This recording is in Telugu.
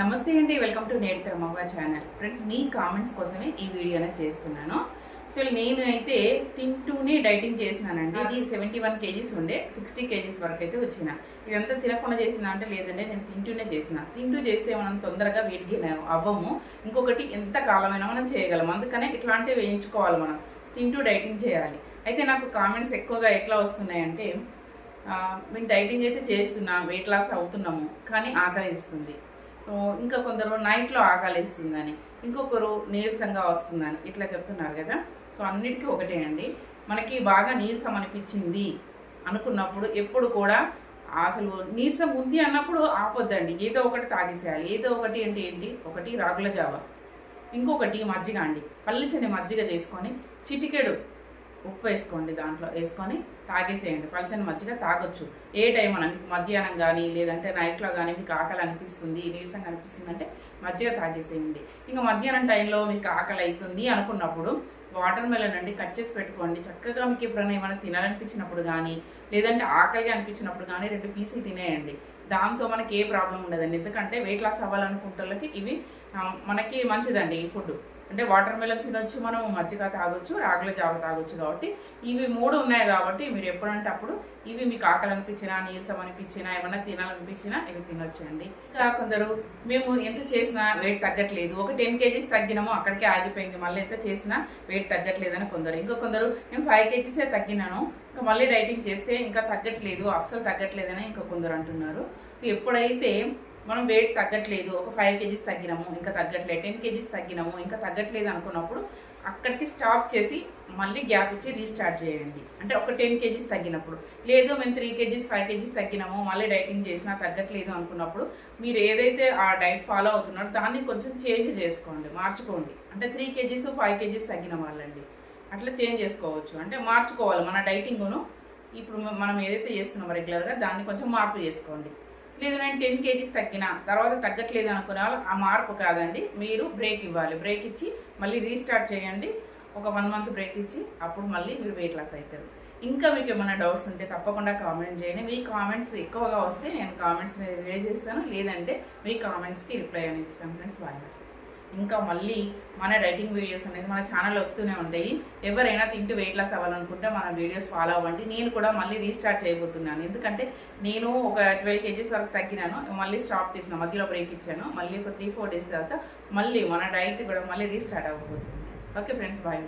నమస్తే అండి వెల్కమ్ టు నేటి తమ్మవ్వ ఛానల్. ఫ్రెండ్స్ మీ కామెంట్స్ కోసమే ఈ వీడియో అనేది చేస్తున్నాను. యాక్చువల్లీ నేను అయితే తింటూనే డైటింగ్ చేసినానండి ఇది సెవెంటీ వన్ కేజీస్ ఉండే సిక్స్టీ కేజీస్ వరకు అయితే వచ్చిన. ఇదంతా తినకుండా చేసిన అంటే లేదంటే నేను తింటూనే చేసిన. తింటూ చేస్తే మనం తొందరగా వెయిట్ గెయిన్ అవ్వము. ఇంకొకటి ఎంత కాలమైనా మనం చేయగలం. అందుకనే ఇట్లాంటివి వేయించుకోవాలి మనం. తింటూ డైటింగ్ చేయాలి. అయితే నాకు కామెంట్స్ ఎక్కువగా ఎట్లా వస్తున్నాయంటే మేము డైటింగ్ అయితే చేస్తున్నాం వెయిట్ లాస్ అవుతున్నాము కానీ ఆకలిస్తుంది ఇంకా కొందరు నైట్లో ఆకలిస్తుందని ఇంకొకరు నీరసంగా వస్తుందని ఇట్లా చెప్తున్నారు కదా. సో అన్నిటికీ ఒకటే అండి. మనకి బాగా నీరసం అనిపించింది అనుకున్నప్పుడు ఎప్పుడు కూడా అసలు నీరసం ఉంది అన్నప్పుడు ఆపొద్దండి. ఏదో ఒకటి తాగేసేయాలి. ఏదో ఒకటి అంటే ఏంటి? ఒకటి రాగుల జావ. ఇంకొకటి మజ్జిగ అండి. పల్లిచని మజ్జిగ చేసుకొని చిటికెడు ఉప్పు వేసుకోండి దాంట్లో వేసుకొని తాగేసేయండి. పలచని మజ్జిగ తాగొచ్చు. ఏ టైం అని మధ్యాహ్నం కానీ లేదంటే నైట్లో కానీ మీకు ఆకలి అనిపిస్తుంది నీరసంగా అనిపిస్తుంది అంటే మజ్జిగ తాగేసేయండి. ఇంకా మధ్యాహ్నం టైంలో మీకు ఆకలి అవుతుంది అనుకున్నప్పుడు వాటర్ మెలన్ అండి కట్ చేసి పెట్టుకోండి. చక్కగా మీకు ఎప్పుడైనా ఏమైనా తినాలనిపించినప్పుడు కానీ లేదంటే ఆకలిగా అనిపించినప్పుడు కానీ రెండు పీసులు తినేయండి. దాంతో మనకి ఏ ప్రాబ్లం ఉండదండి. ఎందుకంటే వెయిట్ లాస్ అవ్వాలనుకుంటే ఇవి మనకి మంచిదండి ఈ ఫుడ్. అంటే వాటర్ మెలన్ తినొచ్చు మనం మజ్జిగ తాగొచ్చు రాగుల జావ తాగొచ్చు కాబట్టి ఇవి మూడు ఉన్నాయి కాబట్టి మీరు ఎప్పుడంటే అప్పుడు ఇవి మీకు ఆకలి అనిపించినా నీరసం అనిపించినా ఏమన్నా తినాలనిపించినా ఇవి తినొచ్చండి. ఇంకా కొందరు మేము ఎంత చేసినా వెయిట్ తగ్గట్లేదు. ఒక టెన్ కేజీస్ తగ్గినాము అక్కడికే ఆగిపోయింది. మళ్ళీ ఎంత చేసినా వెయిట్ తగ్గట్లేదని కొందరు. ఇంకా కొందరు నేను ఫైవ్ కేజీసే తగ్గినాను. ఇంకా మళ్ళీ డైటింగ్ చేస్తే ఇంకా తగ్గట్లేదు అస్సలు తగ్గట్లేదని ఇంకా కొందరు అంటున్నారు. ఎప్పుడైతే మనం వెయిట్ తగ్గట్లేదు ఒక ఫైవ్ కేజీస్ తగ్గినాము ఇంకా తగ్గట్లేదు టెన్ కేజీస్ తగ్గినాము ఇంకా తగ్గట్లేదు అనుకున్నప్పుడు అక్కడికి స్టాప్ చేసి మళ్ళీ గ్యాప్ ఇచ్చి రీస్టార్ట్ చేయండి. అంటే ఒక టెన్ కేజీస్ తగ్గినప్పుడు. లేదు మేము త్రీ కేజీస్ ఫైవ్ కేజీస్ తగ్గినాము మళ్ళీ డైటింగ్ చేసినా తగ్గట్లేదు అనుకున్నప్పుడు మీరు ఏదైతే ఆ డైట్ ఫాలో అవుతున్నారో దాన్ని కొంచెం చేంజ్ చేసుకోండి మార్చుకోండి. అంటే త్రీ కేజీస్ ఫైవ్ కేజీస్ తగ్గిన వాళ్ళండి. అట్లా చేంజ్ చేసుకోవచ్చు. అంటే మార్చుకోవాలి మన డైటింగ్ను ఇప్పుడు మనం ఏదైతే చేస్తున్నామో రెగ్యులర్గా దాన్ని కొంచెం మార్పు చేసుకోండి. లేదు నేను టెన్ కేజీస్ తగ్గిన తర్వాత తగ్గట్లేదు అనుకునే వాళ్ళు ఆ మార్పు కాదండి. మీరు బ్రేక్ ఇవ్వాలి. బ్రేక్ ఇచ్చి మళ్ళీ రీస్టార్ట్ చేయండి. ఒక వన్ మంత్ బ్రేక్ ఇచ్చి అప్పుడు మళ్ళీ మీరు వెయిట్ లాస్ అవుతారు. ఇంకా మీకు ఏమైనా డౌట్స్ ఉంటే తప్పకుండా కామెంట్ చేయండి. మీ కామెంట్స్ ఎక్కువగా వస్తే నేను కామెంట్స్ మీద రిలే చేస్తాను. లేదంటే మీ కామెంట్స్కి రిప్లై అని ఇస్తాను. ఫ్రెండ్స్ బాయ్ ఇంకా మళ్ళీ మన డైటింగ్ వీడియోస్ అనేది మన ఛానల్లో వస్తూనే ఉంటాయి. ఎవరైనా తింటూ వెయిట్ లాస్ అవ్వాలనుకుంటే మన వీడియోస్ ఫాలో అవ్వండి. నేను కూడా మళ్ళీ రీస్టార్ట్ చేయబోతున్నాను. ఎందుకంటే నేను ఒక ట్వెల్వ్ కేజీస్ వరకు తగ్గినాను. మళ్ళీ స్టాప్ చేసిన మధ్యలో బ్రేక్ ఇచ్చాను. మళ్ళీ ఒక త్రీ ఫోర్ డేస్ తర్వాత మళ్ళీ మన డైట్ కూడా మళ్ళీ రీస్టార్ట్ అవ్వబోతుంది. Okay friends bye